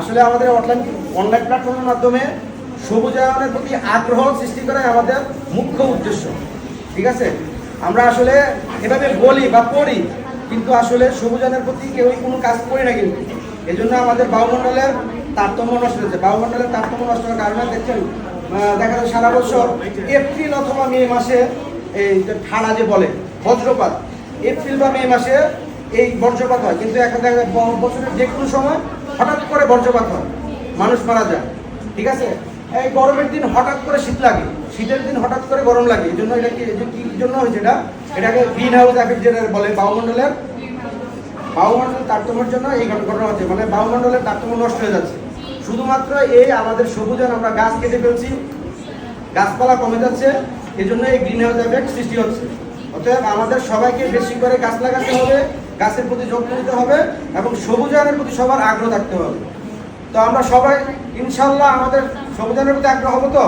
আসলে আমাদের online online প্ল্যাটফর্মের মাধ্যমে সবুজায়নের প্রতি আগ্রহ সৃষ্টি করাই আমাদের মুখ্য উদ্দেশ্য। ঠিক আছে? আমরা আসলে এভাবে বলি বা পড়ি কিন্তু আসলে সবুজায়নের প্রতি কেউই কোনো কাজ করি না কিন্তু। এই জন্য আমাদের বায়ুমণ্ডলের তারতম্য নষ্ট হয়েছে। বায়ুমণ্ডলের তারতম্য নষ্ট হওয়ার কারণে দেখছেন দেখা যায় সারা বছর এপ্রিল অথবা মে মাসে এই ঠাড়া যে বলে, বজ্রপাত, এপ্রিল বা মে মাসে এই বজ্রপাত হয়। কিন্তু এখন দেখা যায় বছরের যে কোনো সময় হঠাৎ করে বজ্রপাত হয়, মানুষ মারা যায়, ঠিক আছে? এই গরমের দিন হঠাৎ করে শীত লাগে, শীতের দিন হঠাৎ করে গরম লাগে, এই জন্য এটা কি কি জন্য হয়েছে এটা? এটাকে গ্রিন হাউস এফেক্ট যেটা বলে বায়ুমণ্ডলের বায়ুমণ্ডলের তারতম্যের জন্য এই ঘট- ঘটনা হচ্ছে মানে বায়ুমণ্ডলের তারতম্য নষ্ট হয়ে যাচ্ছে। শুধুমাত্র এই আমাদের সবুজান আমরা গাছ কেটে ফেলছি, গাছপালা কমে যাচ্ছে এই জন্য এই গ্রিন হাউস এফেক্ট সৃষ্টি হচ্ছে। অতএব আমাদের সবাইকে বেশি করে গাছ লাগাতে হবে, গাছের প্রতি যত্ন নিতে হবে এবং সবুজায়নের প্রতি সবার আগ্রহ থাকতে হবে। তো আমরা সবাই, ইনশাল্লাহ আমাদের সবুজায়নের প্রতি আগ্রহ হব তো?